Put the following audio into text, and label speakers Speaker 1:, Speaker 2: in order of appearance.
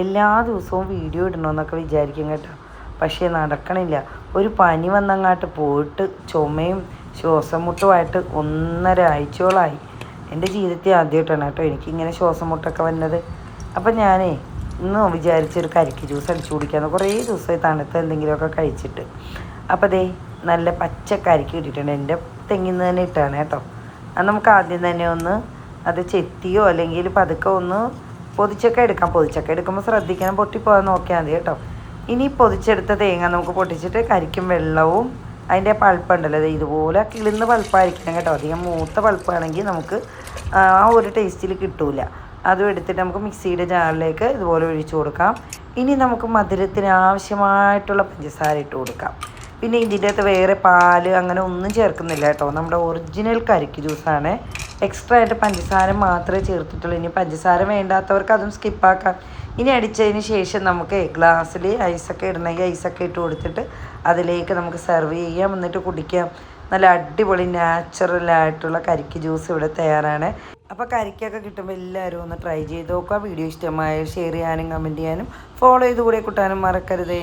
Speaker 1: എല്ലാ ദിവസവും വീഡിയോ ഇടണമെന്നൊക്കെ വിചാരിക്കും കേട്ടോ. പക്ഷേ നടക്കണില്ല. ഒരു പനി വന്നങ്ങാട്ട് പോയിട്ട് ചുമയും ശ്വാസം മുട്ടുമായിട്ട് ഒന്നര ആഴ്ചയോളമായി എന്റെ ജീവിതത്തിൽ ആദ്യമായിട്ടാണ് കേട്ടോ എനിക്കിങ്ങനെ ശ്വാസം മുട്ടൊക്കെ വന്നത്. അപ്പം ഞാനേ ഇന്ന് വിചാരിച്ചൊരു കരിക്ക് ജ്യൂസ് അടിച്ചു കുടിക്കാമെന്ന് കുറേ ദിവസമായി തണുത്ത എന്തെങ്കിലുമൊക്കെ കഴിച്ചിട്ട്. അപ്പോൾ അതേ നല്ല പച്ചക്കരിക്ക് കിട്ടിയിട്ടുണ്ട്. എന്റെ തെങ്ങിൽ നിന്ന് തന്നെ ഇട്ടാണ് കേട്ടോ. അത് നമുക്ക് ആദ്യം തന്നെ ഒന്ന് അത് ചെത്തിയോ അല്ലെങ്കിൽ പതുക്കെ ഒന്ന് പൊതിച്ചൊക്കെ എടുക്കാം. പൊതിച്ചൊക്കെ എടുക്കുമ്പോൾ ശ്രദ്ധിക്കണം. പൊട്ടിപ്പോകാൻ നോക്കിയാൽ മതി കേട്ടോ. ഇനി പൊതിച്ചെടുത്ത തേങ്ങ നമുക്ക് പൊട്ടിച്ചിട്ട് കരിക്കും വെള്ളവും അതിന്റെ പൾപ്പുണ്ടല്ലോ. ദേ ഇതുപോലെ കിളിന്ന് പൾപ്പായിരിക്കണം കേട്ടോ. അധികം മൂത്ത പൾപ്പാണെങ്കിൽ നമുക്ക് ആ ഒരു ടേസ്റ്റിൽ കിട്ടൂല. അതും എടുത്തിട്ട് നമുക്ക് മിക്സിയുടെ ജാറിലേക്ക് ഇതുപോലെ ഒഴിച്ചു കൊടുക്കാം. ഇനി നമുക്ക് മധുരത്തിന് ആവശ്യമായിട്ടുള്ള പഞ്ചസാര ഇട്ട് കൊടുക്കാം. പിന്നെ ഇതിന്റെ അകത്ത് വേറെ പാൽ അങ്ങനെ ഒന്നും ചേർക്കുന്നില്ല കേട്ടോ. നമ്മുടെ ഒറിജിനൽ കരിക്ക് ജ്യൂസാണ് എക്സ്ട്രാ ആയിട്ട് പഞ്ചസാര മാത്രമേ ചേർത്തിട്ടുള്ളൂ. ഇനി പഞ്ചസാര വേണ്ടാത്തവർക്ക് അതും സ്കിപ്പാക്കാം ഇനി അടിച്ചതിന് ശേഷം നമുക്ക് ഗ്ലാസ്സിൽ ഐസൊക്കെ ഇടണമെങ്കിൽ ഐസൊക്കെ ഇട്ട് കൊടുത്തിട്ട് അതിലേക്ക് നമുക്ക് സെർവ് ചെയ്യാം. എന്നിട്ട് കുടിക്കാം. നല്ല അടിപൊളി നാച്ചുറലായിട്ടുള്ള കരിക്ക് ജ്യൂസ് ഇവിടെ തയ്യാറാണ്. അപ്പോൾ കരിക്കൊക്കെ കിട്ടുമ്പോൾ എല്ലാവരും ഒന്ന് ട്രൈ ചെയ്ത് നോക്കുക. വീഡിയോ ഇഷ്ടമായ ഷെയർ ചെയ്യാനും കമന്റ് ചെയ്യാനും ഫോളോ ചെയ്ത് കൂടെ കൂട്ടാനും മറക്കരുതേ.